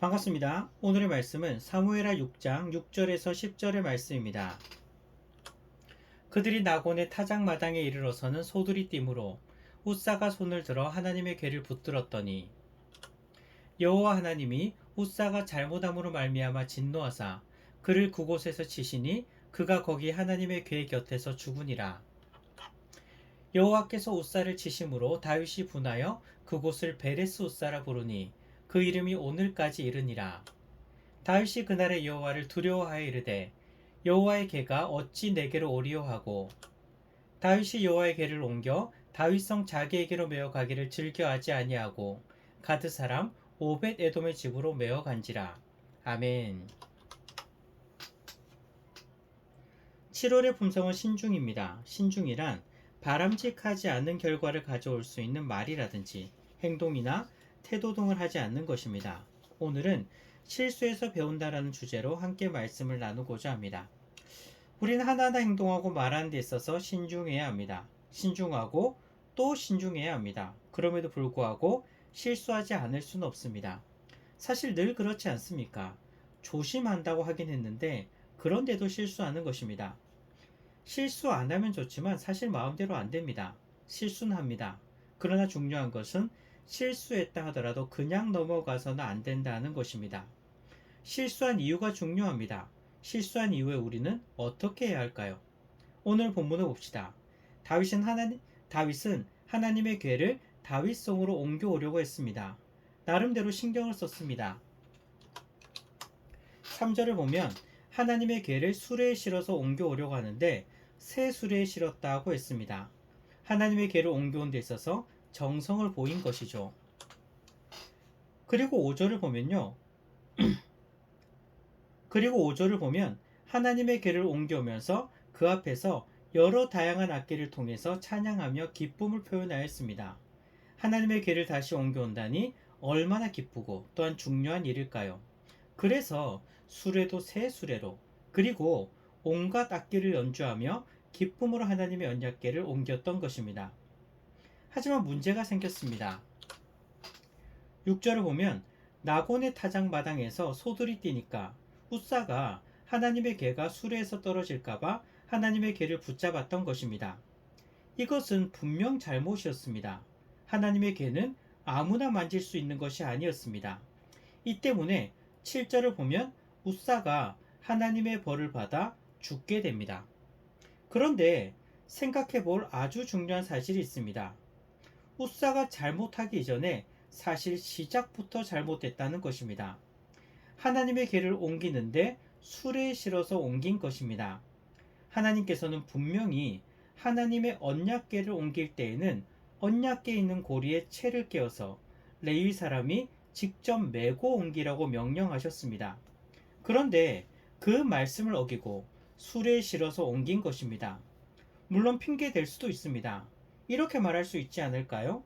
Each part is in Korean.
반갑습니다. 오늘의 말씀은 사무엘하 6장 6절에서 10절의 말씀입니다. 그들이 나곤의 타작 마당에 이르러서는 소들이 띠므로 우사가 손을 들어 하나님의 궤를 붙들었더니 여호와 하나님이 우사가 잘못함으로 말미암아 진노하사 그를 그곳에서 치시니 그가 거기 하나님의 궤 곁에서 죽으니라. 여호와께서 우사를 치심으로 다윗이 분하여 그곳을 베레스 우사라 부르니 그 이름이 오늘까지 이르니라. 다윗이 그날의 여호와를 두려워하여 이르되 여호와의 개가 어찌 내게로 오리오 하고 다윗이 여호와의 개를 옮겨 다윗성 자기에게로 메어 가기를 즐겨하지 아니하고 가드 사람 오벳 에돔의 집으로 메어 간지라. 아멘. 7월의 품성은 신중입니다. 신중이란 바람직하지 않은 결과를 가져올 수 있는 말이라든지 행동이나 태도 등을 하지 않는 것입니다. 오늘은 실수에서 배운다라는 주제로 함께 말씀을 나누고자 합니다. 우리는 하나하나 행동하고 말하는 데 있어서 신중해야 합니다. 신중하고 또 신중해야 합니다. 그럼에도 불구하고 실수하지 않을 수는 없습니다. 사실 늘 그렇지 않습니까? 조심한다고 하긴 했는데 그런데도 실수하는 것입니다. 실수 안 하면 좋지만 사실 마음대로 안 됩니다. 실수는 합니다. 그러나 중요한 것은 실수했다 하더라도 그냥 넘어가서는 안 된다는 것입니다. 실수한 이유가 중요합니다. 실수한 이후에 우리는 어떻게 해야 할까요? 오늘 본문을 봅시다. 다윗은 하나님, 다윗은 하나님의 궤를 다윗성으로 옮겨오려고 했습니다. 나름대로 신경을 썼습니다. 3절을 보면 하나님의 궤를 수레에 실어서 옮겨오려고 하는데 새 수레에 실었다고 했습니다. 하나님의 궤를 옮겨온 데 있어서 정성을 보인 것이죠. 그리고 5절을 보면요. 그리고 5절을 보면 하나님의 궤를 옮겨오면서 그 앞에서 여러 다양한 악기를 통해서 찬양하며 기쁨을 표현하였습니다. 하나님의 궤를 다시 옮겨온다니 얼마나 기쁘고 또한 중요한 일일까요? 그래서 수레도 새 수레로 그리고 온갖 악기를 연주하며 기쁨으로 하나님의 언약궤를 옮겼던 것입니다. 하지만 문제가 생겼습니다. 6절을 보면 나곤의 타작 마당에서 소들이 뛰니까 우사가 하나님의 개가 수레에서 떨어질까봐 하나님의 개를 붙잡았던 것입니다. 이것은 분명 잘못이었습니다. 하나님의 개는 아무나 만질 수 있는 것이 아니었습니다. 이 때문에 7절을 보면 우사가 하나님의 벌을 받아 죽게 됩니다. 그런데 생각해 볼 아주 중요한 사실이 있습니다. 우사가 잘못하기 이전에 사실 시작부터 잘못됐다는 것입니다. 하나님의 길을 옮기는데 수레에 실어서 옮긴 것입니다. 하나님께서는 분명히 하나님의 언약계를 옮길 때에는 언약계에 있는 고리에 채를 깨어서 레위 사람이 직접 메고 옮기라고 명령하셨습니다. 그런데 그 말씀을 어기고 수레에 실어서 옮긴 것입니다. 물론 핑계 될 수도 있습니다. 이렇게 말할 수 있지 않을까요?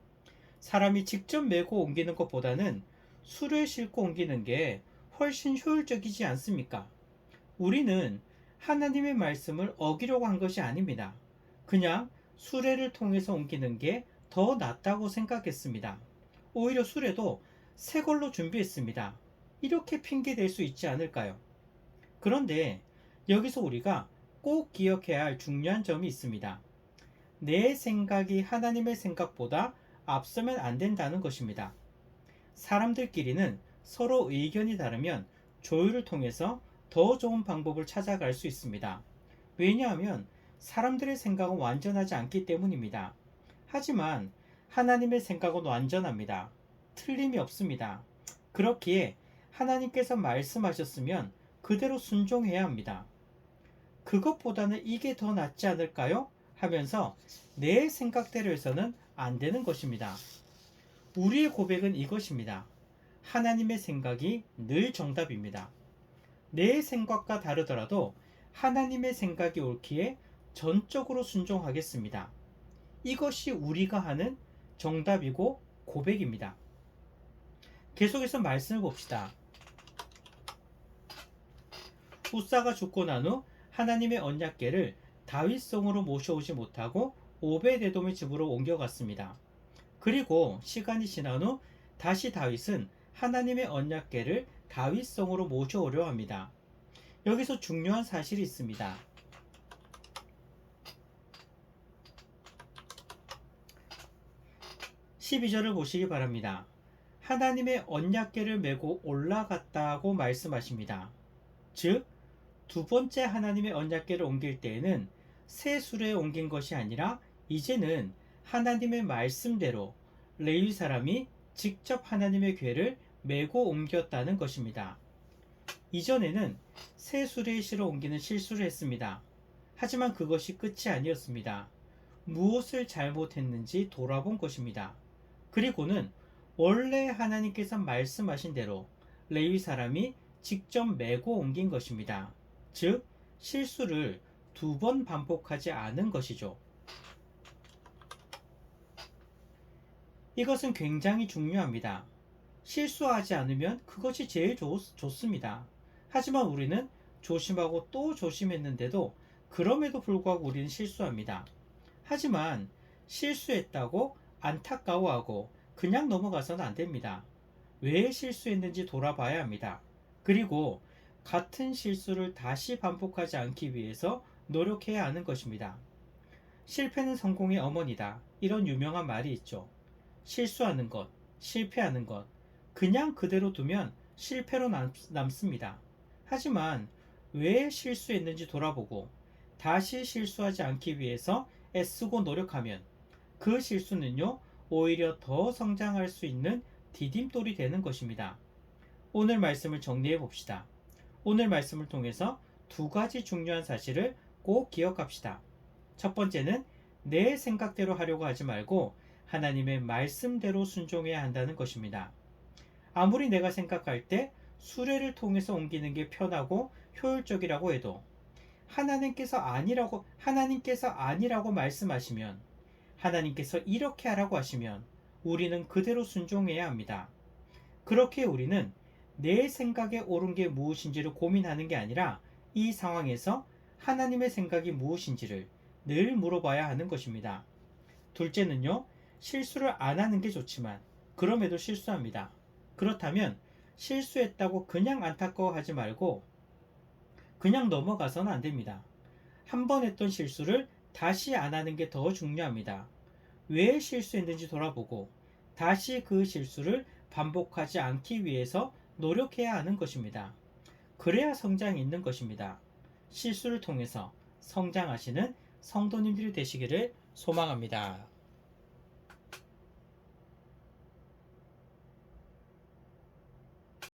사람이 직접 메고 옮기는 것보다는 수레에 싣고 옮기는 게 훨씬 효율적이지 않습니까? 우리는 하나님의 말씀을 어기려고 한 것이 아닙니다. 그냥 수레를 통해서 옮기는 게 더 낫다고 생각했습니다. 오히려 수레도 새 걸로 준비했습니다. 이렇게 핑계 댈 수 있지 않을까요? 그런데 여기서 우리가 꼭 기억해야 할 중요한 점이 있습니다. 내 생각이 하나님의 생각보다 앞서면 안 된다는 것입니다. 사람들끼리는 서로 의견이 다르면 조율을 통해서 더 좋은 방법을 찾아갈 수 있습니다. 왜냐하면 사람들의 생각은 완전하지 않기 때문입니다. 하지만 하나님의 생각은 완전합니다. 틀림이 없습니다. 그렇기에 하나님께서 말씀하셨으면 그대로 순종해야 합니다. 그것보다는 이게 더 낫지 않을까요? 하면서 내 생각대로 해서는 안 되는 것입니다. 우리의 고백은 이것입니다. 하나님의 생각이 늘 정답입니다. 내 생각과 다르더라도 하나님의 생각이 옳기에 전적으로 순종하겠습니다. 이것이 우리가 하는 정답이고 고백입니다. 계속해서 말씀을 봅시다. 우사가 죽고 난 후 하나님의 언약궤를 다윗성으로 모셔오지 못하고 오베데돔의 집으로 옮겨갔습니다. 그리고 시간이 지난 후 다시 다윗은 하나님의 언약궤를 다윗성으로 모셔오려 합니다. 여기서 중요한 사실이 있습니다. 12절을 보시기 바랍니다. 하나님의 언약궤를 메고 올라갔다고 말씀하십니다. 즉, 두 번째 하나님의 언약궤를 옮길 때에는 새 수레에 옮긴 것이 아니라 이제는 하나님의 말씀대로 레위 사람이 직접 하나님의 궤를 메고 옮겼다는 것입니다. 이전에는 새 수레에 실어 옮기는 실수를 했습니다. 하지만 그것이 끝이 아니었습니다. 무엇을 잘못했는지 돌아본 것입니다. 그리고는 원래 하나님께서 말씀하신 대로 레위 사람이 직접 메고 옮긴 것입니다. 즉, 실수를 두 번 반복하지 않은 것이죠. 이것은 굉장히 중요합니다. 실수하지 않으면 그것이 제일 좋, 좋습니다. 하지만 우리는 조심하고 또 조심했는데도 그럼에도 불구하고 우리는 실수합니다. 하지만 실수했다고 안타까워하고 그냥 넘어가서는 안 됩니다. 왜 실수했는지 돌아봐야 합니다. 그리고 같은 실수를 다시 반복하지 않기 위해서 노력해야 하는 것입니다. 실패는 성공의 어머니다. 이런 유명한 말이 있죠. 실수하는 것, 실패하는 것, 그냥 그대로 두면 실패로 남, 남습니다. 하지만 왜 실수했는지 돌아보고 다시 실수하지 않기 위해서 애쓰고 노력하면 그 실수는요, 오히려 더 성장할 수 있는 디딤돌이 되는 것입니다. 오늘 말씀을 정리해 봅시다. 오늘 말씀을 통해서 두 가지 중요한 사실을 꼭 기억합시다. 첫 번째는 내 생각대로 하려고 하지 말고 하나님의 말씀대로 순종해야 한다는 것입니다. 아무리 내가 생각할 때 수레를 통해서 옮기는 게 편하고 효율적이라고 해도 하나님께서 아니라고 하나님께서 아니라고 말씀하시면 하나님께서 이렇게 하라고 하시면 우리는 그대로 순종해야 합니다. 그렇게 우리는 내 생각에 옳은 게 무엇인지를 고민하는 게 아니라 이 상황에서 하나님의 생각이 무엇인지를 늘 물어봐야 하는 것입니다. 둘째는요, 실수를 안 하는 게 좋지만, 그럼에도 실수합니다. 그렇다면, 실수했다고 그냥 안타까워하지 말고, 그냥 넘어가서는 안 됩니다. 한 번 했던 실수를 다시 안 하는 게 더 중요합니다. 왜 실수했는지 돌아보고, 다시 그 실수를 반복하지 않기 위해서 노력해야 하는 것입니다. 그래야 성장이 있는 것입니다. 실수를 통해서 성장하시는 성도님들이 되시기를 소망합니다.